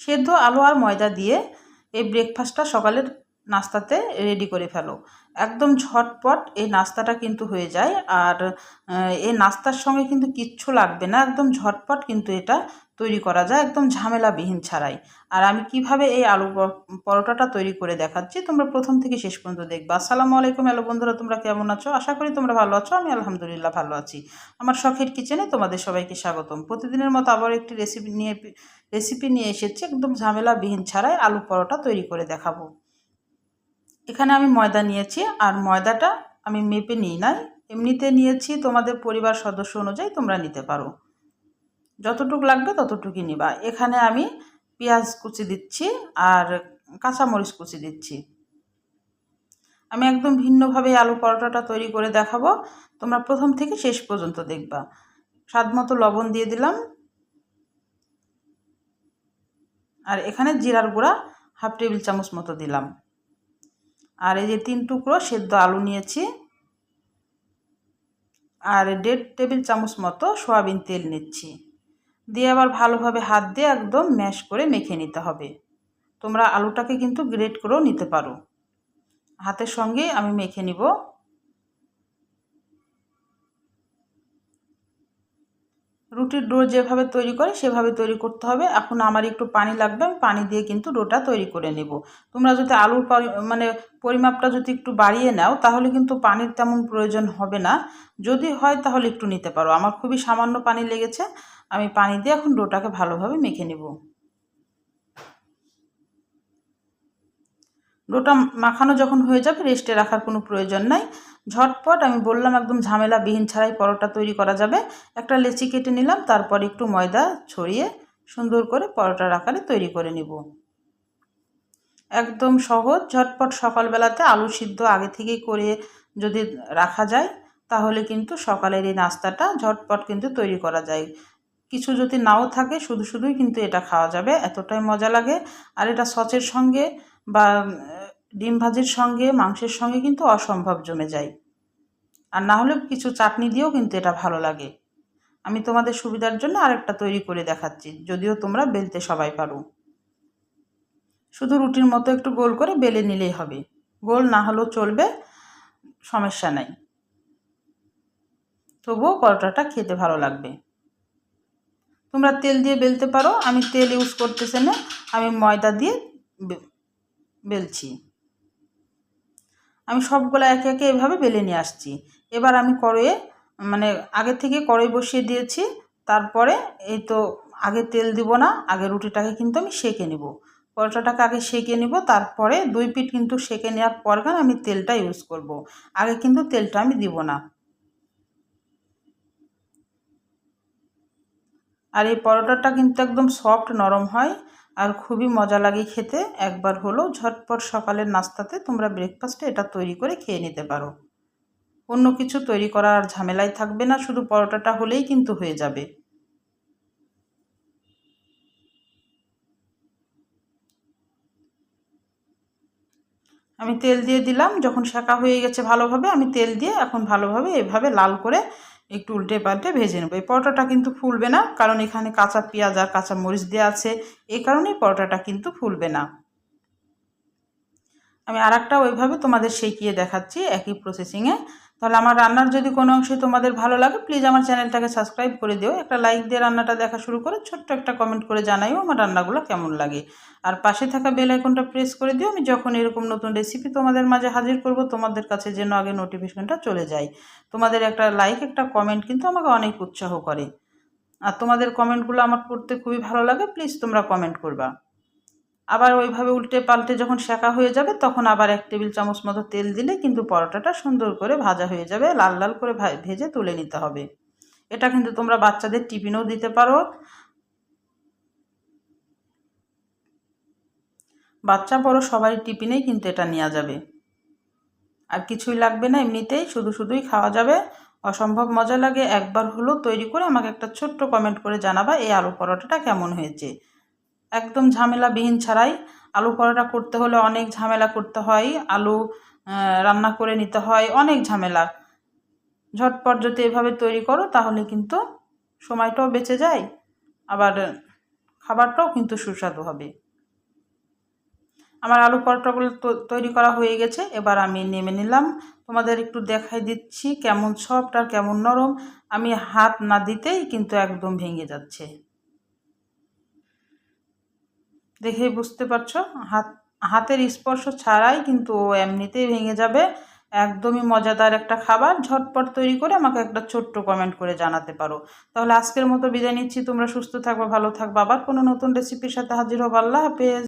সেদ্ধ আলু আর ময়দা দিয়ে এই ব্রেকফাস্টটা সকালের নাস্তাতে রেডি করে ফেলো। একদম ঝটপট এই নাস্তাটা কিন্তু হয়ে যায় আর এই নাস্তার সঙ্গে কিন্তু কিচ্ছু লাগবে না। একদম ঝটপট কিন্তু এটা তৈরি করা যায়, একদম ঝামেলাবিহীন ছাড়াই। আর আমি কীভাবে এই আলু পরোটাটা তৈরি করে দেখাচ্ছি তোমরা প্রথম থেকে শেষ পর্যন্ত দেখবা। আসসালামু আলাইকুম হ্যালো বন্ধুরা, তোমরা কেমন আছো? আশা করি তোমরা ভালো আছো, আমি আলহামদুলিল্লাহ ভালো আছি। আমার শখের কিচেনে তোমাদের সবাইকে স্বাগতম। প্রতিদিনের মতো আবার একটি রেসিপি নিয়ে রেসিপি নিয়ে এসেছি, একদম ঝামেলাবিহীন ছাড়াই আলু পরোটা তৈরি করে দেখাবো। এখানে আমি ময়দা নিয়েছি, আর ময়দাটা আমি মেপে নিই নাই। এমনিতে নিয়েছি তোমাদের পরিবার সদস্য অনুযায়ী তোমরা নিতে পারো। যতটুক লাগবে ততটুকুই নিবা। এখানে আমি পেঁয়াজ কুচি দিচ্ছি, আর কাঁচামরিচ কুচি দিচ্ছি। আমি একদম ভিন্নভাবে আলু পরোটাটা তৈরি করে দেখাবো। তোমরা প্রথম থেকে শেষ পর্যন্ত দেখবা। স্বাদ মতো লবণ দিয়ে দিলাম। আর এখানে জিরার গুঁড়া হাফ টেবিল চামচ মতো দিলাম। আর এই যে তিন টুকরো সেদ্ধ আলু নিয়েছি। আর দেড় টেবিল চামচ মতো সয়াবিন তেল নিচ্ছি। দিয়ে আবার ভালোভাবে হাত দিয়ে একদম ম্যাশ করে মেখে নিতে হবে। তোমরা আলুটাকে কিন্তু গ্রেট করেও নিতে পারো। হাতের সঙ্গে আমি মেখে নিব। রুটির ডো যেভাবে তৈরি করে সেভাবে তৈরি করতে হবে। এখন আমার একটু পানি লাগবে, আমি পানি দিয়ে কিন্তু ডোটা তৈরি করে নেব। তোমরা যদি আলুর মানে পরিমাপটা যদি একটু বাড়িয়ে নাও, তাহলে কিন্তু পানির তেমন প্রয়োজন হবে না। যদি হয় তাহলে একটু নিতে পারো। আমার খুবই সামান্য পানি লেগেছে, আমি পানি দিয়ে এখন ডোটাকে ভালোভাবে মেখে নেব। ডোটা মাখানো যখন হয়ে যাবে রেস্টে রাখার কোনো প্রয়োজন নাই। ঝটপট আমি বললাম, একদম ঝামেলাবিহীন ছাড়াই পরোটা তৈরি করা যাবে। একটা লেচি কেটে নিলাম, তারপর একটু ময়দা ছড়িয়ে সুন্দর করে পরোটার আকারে তৈরি করে নিব। একদম সহজ, ঝটপট সকালবেলাতে আলু সিদ্ধ আগে থেকেই করে যদি রাখা যায়, তাহলে কিন্তু সকালের এই নাস্তাটা ঝটপট কিন্তু তৈরি করা যায়। কিছু যদি নাও থাকে, শুধু শুধুই কিন্তু এটা খাওয়া যাবে, এতটাই মজা লাগে। আর এটা সচের সঙ্গে বা ডিম ভাজির সঙ্গে, মাংসের সঙ্গে কিন্তু অসম্ভব জমে যায়। আর না হলে কিছু চাটনি দিয়েও কিন্তু এটা ভালো লাগে। আমি তোমাদের সুবিধার জন্য আরেকটা তৈরি করে দেখাচ্ছি, যদিও তোমরা বেলতে সবাই পারো। শুধু রুটির মতো একটু গোল করে বেলে নিলেই হবে। গোল না হলেও চলবে, সমস্যা নাই। তবুও পরোটাটা খেতে ভালো লাগবে। তোমরা তেল দিয়ে বেলতে পারো, আমি তেল ইউজ করতেছে না, আমি ময়দা দিয়ে বেলছি। আমি সবগুলো একে একে এভাবে বেলে নিয়ে আসছি। এবার আমি কড়াইয়ে মানে আগে থেকে কড়াই বসিয়ে দিয়েছি, তারপরে এই তো আগে তেল দিব না, আগে রুটিটাকে কিন্তু আমি সেঁকে নেব। পরোটাটাকে আগে সেঁকে নেব, তারপরে দুই পিঠ কিন্তু সেঁকে নেওয়ার পর আমি তেলটা ইউজ করব। আগে কিন্তু তেলটা আমি দিব না। আর এই পরোটাটা কিন্তু একদম সফট নরম হয়। আর খুবই মজা লাগে খেতে। একবার হলো ঝটপট সকালের নাস্তাতে তোমরা ব্রেকফাস্টে এটা তৈরি করে খেয়ে নিতে পারো। অন্য কিছু তৈরি করার আর ঝামেলাই থাকবে না, শুধু পরোটাটা হলেই কিন্তু হয়ে যাবে। আমি তেল দিয়ে দিলাম, যখন শাঁকা হয়ে গেছে ভালোভাবে, আমি তেল দিয়ে এখন ভালোভাবে এভাবে লাল করে একটু উল্টে পাল্টে ভেজে নেব। এই পরোটাটা কিন্তু ফুলবে না, কারণ এখানে কাঁচা পেঁয়াজ আর কাঁচা মরিচ দেওয়া আছে। এই কারণেই পরোটাটা কিন্তু ফুলবে না। আমি আর একটা ওইভাবে তোমাদের শেকিয়ে দেখাচ্ছি একই প্রসেসিংয়ে তাহলে আমার রান্নার যদি কোনো অংশে তোমাদের ভালো লাগে প্লিজ আমার চ্যানেলটাকে সাবস্ক্রাইব করে দিও। একটা লাইক দিয়ে রান্নাটা দেখা শুরু করে ছোট্ট একটা কমেন্ট করে জানাইও আমার রান্নাগুলো কেমন লাগে। আর পাশে থাকা বেল আইকনটা প্রেস করে দিও, আমি যখন এরকম নতুন রেসিপি তোমাদের মাঝে হাজির করব, তোমাদের কাছে যেন আগে নোটিফিকেশনটা চলে যায়। তোমাদের একটা লাইক একটা কমেন্ট কিন্তু আমাকে অনেক উৎসাহ করে। আর তোমাদের কমেন্টগুলো আমার পড়তে খুবই ভালো লাগে প্লিজ তোমরা কমেন্ট করবা। আবার ওইভাবে উল্টে পাল্টে যখন শেখা হয়ে যাবে, তখন আবার এক টেবিল চামচ মতো তেল দিলে কিন্তু পরোটাটা সুন্দর করে ভাজা হয়ে যাবে, লাল লাল করে ভেজে তুলে নিতে হবে। এটা কিন্তু তোমরা বাচ্চাদের টিফিনেও দিতে পারো। বাচ্চা বড় সবারই টিফিনেই কিন্তু এটা নেওয়া যাবে। আর কিছুই লাগবে না এমনিতেই, শুধু শুধুই খাওয়া যাবে। অসম্ভব মজা লাগে। একবার হলেও তৈরি করে আমাকে একটা ছোট্ট কমেন্ট করে জানাবা এই আলু পরোটাটা কেমন হয়েছে। একদম ঝামেলাবিহীন ছাড়াই আলু পরোটা করতে হলে অনেক ঝামেলা করতে হয়, আলু রান্না করে নিতে হয়, অনেক ঝামেলা। ঝটপট যদি এভাবে তৈরি করো তাহলে কিন্তু সময়টাও বেঁচে যায়, আবার খাবারটাও কিন্তু সুস্বাদু হবে। আমার আলু পরোটাগুলো তৈরি করা হয়ে গেছে, এবার আমি নেমে নিলাম। তোমাদের একটু দেখাই দিচ্ছি কেমন সফট আর কেমন নরম। আমি হাত না দিতেই কিন্তু একদম ভেঙে যাচ্ছে। দেখেই বুঝতে পারছ? হাত, হাতের স্পর্শ ছাড়াই কিন্তু ও এমনিতেই ভেঙে যাবে। একদমই মজাদার একটা খাবার। ঝটপট তৈরি করে আমাকে একটা ছোট্ট কমেন্ট করে জানাতে পারো। তাহলে আজকের মতো বিদায় নিচ্ছি। তোমরা সুস্থ থাকবা, ভালো থাকবে। আবার কোনো নতুন রেসিপির সাথে হাজির হব। আল্লাহ হাফেজ।